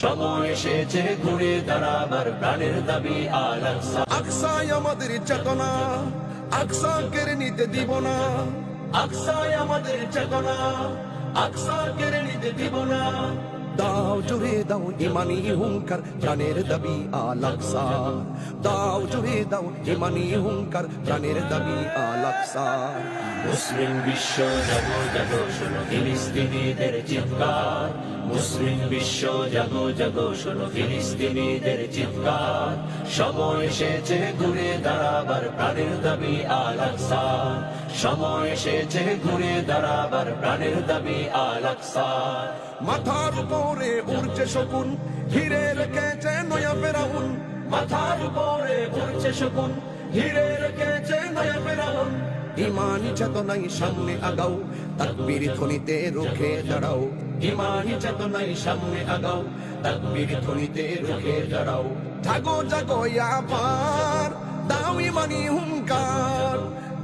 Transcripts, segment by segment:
সময় এসেছে ঘুরে দাঁড়াবার প্রাণের দাবি আলাক্সা আকসাই আমাদের চেতনা আকসা কেড়ে নিতে দিব না। আকসায় আমাদের চেতনা আকসা কেড়ে নিতে দিব না। দাও জোরে দাও ইমানি হুঙ্কার, প্রাণের দাবি আলাকসা দাও জোরে দাও ইমানি হুঙ্কার, প্রাণের দাবি আলাকসা মুসলিম বিশ্ব জাগো জাগো, শোনো ফিলিস্তিনিদের চিৎকার। মুসলিম বিশ্ব জাগো জাগো, শোনো ফিলিস্তিনিদের চিৎকার। সময় এসেছে, ঘুরে দাঁড়াবার প্রাণের দাবি আলাক্সা সময় এসেছে ঘুরে দাঁড়াবার প্রাণের দাবি আলাক্সা। মাথার উপরে উড়ছে শকুন ঘিরে রেখেছে নয়া ফেরাউন। মাথার উপরে উঠছে শকুন হিরে রেখেছে নয়া ফেরাউন। ইমানি চেতনাই সামনে আগাও তাকবীর ধ্বনিতে রুখে দাঁড়াও। ইমানি চেতনাই সামনে আগাও তাকবীর ধ্বনিতে রুখে দাঁড়াও। জাগো জাগো আবার দাও ইমানি হুঙ্কার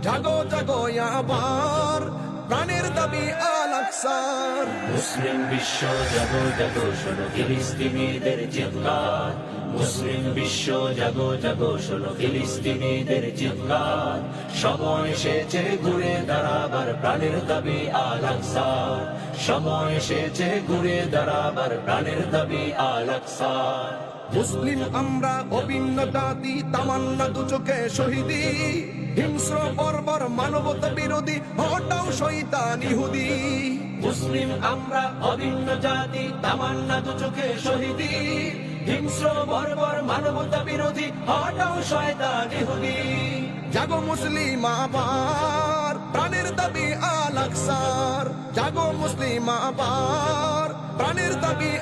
জাগো জাগো আবার। প্রাণের দাবি আলাকসার মুসলিম বিশ্ব জাগো জাগো, শোনো ফিলিস্তিনিদের চিৎকার। মুসলিম বিশ্ব জাগো জাগো, শোনো ফিলিস্তিনিদের চিৎকার। সময় এসেছে ঘুরে দাঁড়াবার, প্রাণের দাবি আলাক্সা সময় এসেছে ঘুরে দাঁড়াবার, প্রাণের দাবি আলাক্সা মুসলিম আমরা অভিন্ন জাতি, তামান্না দু চোখে শহীদি। হিংস্র, বর্বর, মানবতা বিরোধী, হটাও শৈতান ইহুদি। মুসলিম আমরা অভিন্ন জাতি, তামান্না দু চোখে শহীদি। হিংস্র, বর্বর, মানবতা বিরোধী, হটাও শয়তান ইহুদি। জাগো মুসলিম আবার, প্রাণের দাবি আলাকসার জাগো মুসলিম আবার, প্রাণের দাবি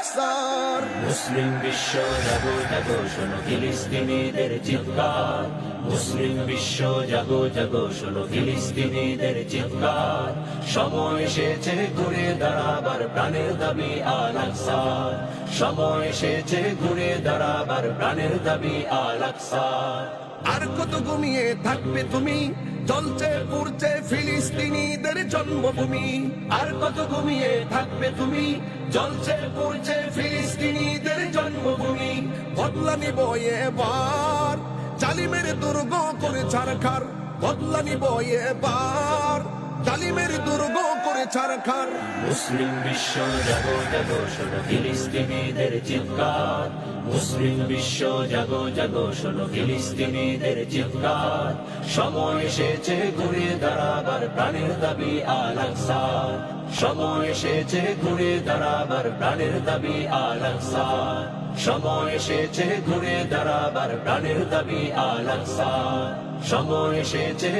আলাকসার মুসলিম বিশ্ব জাগো জাগো শোনো ফিলিস্তিনিদের চিৎকার। মুসলিম বিশ্ব জাগো জাগো শোনো ফিলিস্তিনিদের চিৎকার। সময় এসেছে ঘুরে দাঁড়াবার প্রাণের দাবি আলাক্সার সময় এসেছে ঘুরে দাঁড়াবার প্রাণের দাবি আলাক্সার আর কত ঘুমিয়ে থাকবে তুমি? চলছে পুড়ছে ফিলিস্তিনিদের জন্মভূমি। আর কত ঘুমিয়ে থাকবে তুমি? জ্বলছে পড়ছে ফিলিস্তিনিদের জন্মভূমি। বদলা নিব এবার। জালিমের দুর্গ করে ছাড়খার বদলা নিব এবার। জালিমের দুর্গ করে ছাড়খার মুসলিম বিশ্ব জাগো জাগো শোনো ফিলিস্তিনিদের চিৎকার। মুসলিম বিশ্ব জাগো জাগো শোনো ফিলিস্তিনিদের চিৎকার। সময় এসেছে ঘুরে দাঁড়াবার প্রাণের দাবি আলাক্সার সময় এসেছে ঘুরে দাঁড়াবার প্রাণের দাবি আলাক্সার সময় এসেছে ঘুরে দাঁড়াবার প্রাণের দাবি আলাক্সার সময় এসেছে